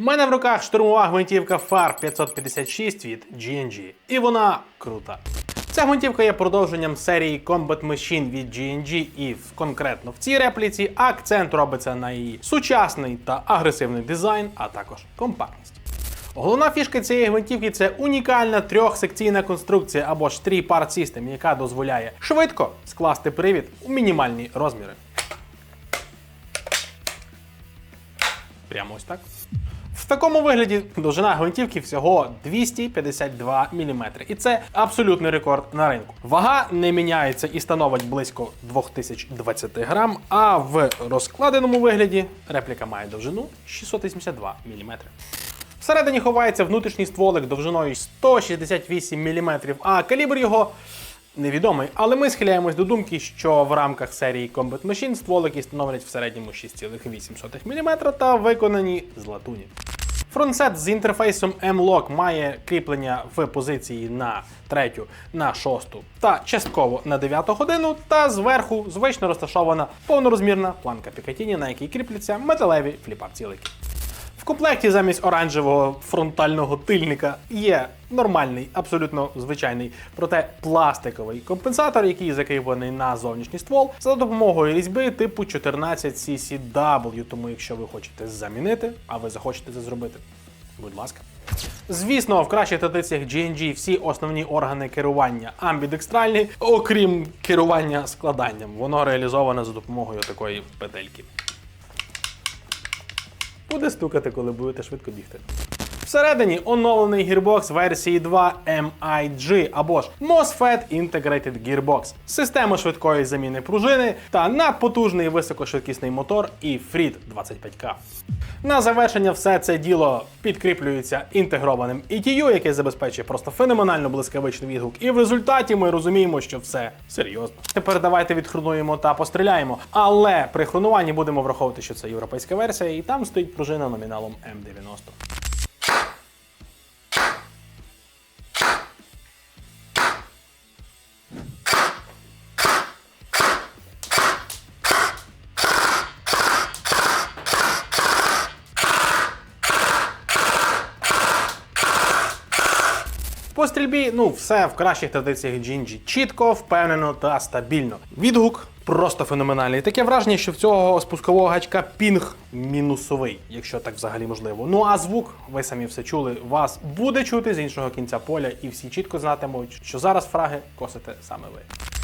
У мене в руках штурмова гвинтівка FAR 556 від GNG. І вона крута. Ця гвинтівка є продовженням серії Combat Machine від GNG, і конкретно в цій репліці акцент робиться на її сучасний та агресивний дизайн, а також компактність. Головна фішка цієї гвинтівки це унікальна трьохсекційна конструкція або ж Three Part System, яка дозволяє швидко скласти привід у мінімальні розміри. Прямо ось так. В такому вигляді довжина гвинтівки всього 252 мм. І це абсолютний рекорд на ринку. Вага не міняється і становить близько 2020 грам, а в розкладеному вигляді репліка має довжину 682 мм. Всередині ховається внутрішній стволик довжиною 168 мм, а калібр його невідомий. Але ми схиляємось до думки, що в рамках серії Combat Machine стволики становлять в середньому 6,8 мм та виконані з латуні. Фронтсет з інтерфейсом M-Lock має кріплення в позиції на третю, на шосту та частково на дев'яту годину, та зверху звично розташована повнорозмірна планка Пікатіні, на якій кріпляться металеві фліпар-цілики. Комплекті замість оранжевого фронтального тильника є нормальний, абсолютно звичайний, проте пластиковий компенсатор, який закріплений на зовнішній ствол за допомогою різьби типу 14 CCW. Тому, якщо ви хочете замінити, а ви захочете це зробити, будь ласка. Звісно, в кращих традиціях GNG всі основні органи керування амбідекстральні, окрім керування складанням. Воно реалізоване за допомогою такої петельки. Буде стукати, коли будете швидко бігти. Всередині оновлений гірбокс версії 2 MIG або ж MOSFET Integrated Gearbox, система швидкої заміни пружини та надпотужний високошвидкісний мотор і FRIT 25K. На завершення все це діло підкріплюється інтегрованим ETU, який забезпечує просто феноменально блискавичний відгук. І в результаті ми розуміємо, що все серйозно. Тепер давайте відхрунуємо та постріляємо. Але при хронуванні будемо враховувати, що це європейська версія, і там стоїть пружина номіналом М90. По стрільбі, ну, все в кращих традиціях Джінджі. Чітко, впевнено та стабільно. Відгук просто феноменальний. Таке враження, що в цього спускового гачка пінг мінусовий, якщо так взагалі можливо. Ну а звук, ви самі все чули, вас буде чути з іншого кінця поля, і всі чітко знатимуть, що зараз фраги косите саме ви.